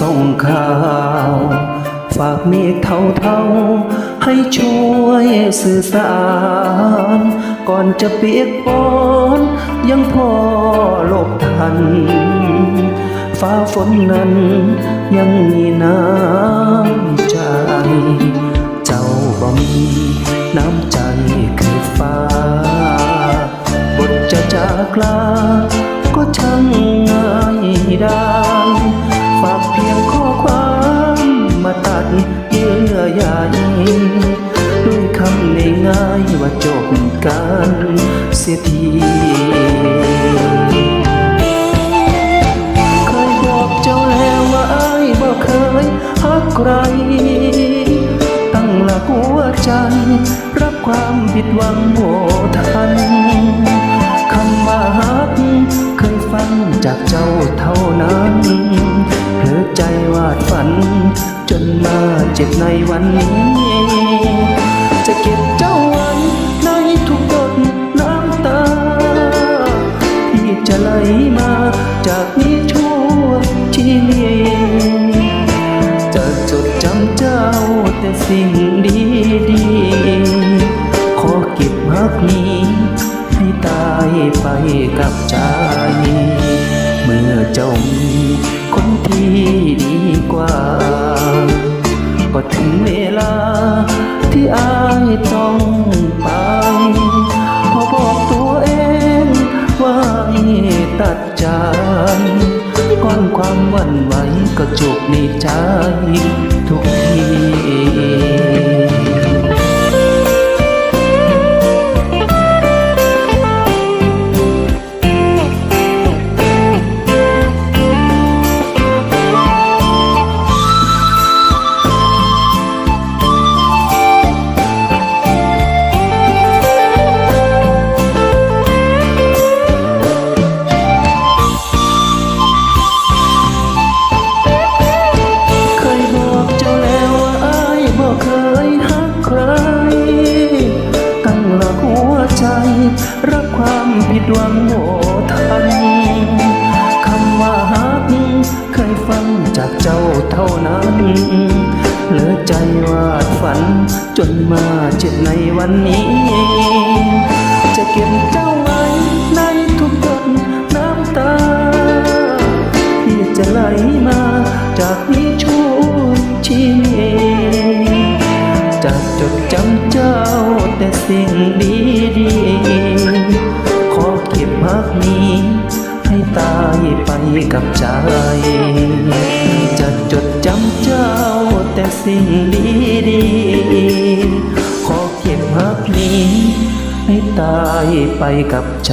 ส่งข่าว ฝากเมฆเทาให้ช่วยสื่อสาร ก่อนจะเปียกปอนยังพอหลบทัน ฟ้าฝนนั้นยังมีน้ำใจ เจ้าบ่มีน้ำใจคือฟ้าบทจะจากลา ว่าจบกันเสียทีเคยบอกเจ้าแล้วว่าอ้ายบ่เคยฮักใคร ตั้งหลักหัวใจ รับความผิดหวังโหทันคำว่าฮักเคยฟังจากเจ้าเท่านั้นเผลอใจวาดฝัน จนมาเจ็บในวันนี้ จะจดจำเจ้าแต่สิ่งดีดีขอเก็บฮักนี้ ให้ตายไปกับใจ เมื่อเจ้ามีคนที่ดี ใจทุกที ความผิดหวังโหทันคำว่าฮักเคยฟังจากเจ้าเท่านั้น เหลือใจวาดฝัน จนมาเจ็บในวันนี้ จะเก็บเจ้าไว้ในทุกหยดน้ำตา ที่จะไหลมาจากนี้ช่วชีวิตจะจดจำเจ้าแต่สิ่งดีดี กับใจ จะจดจำเจ้าแต่สิ่งดีดีขอเก็บพักนี้ ให้ตายไปกับใจ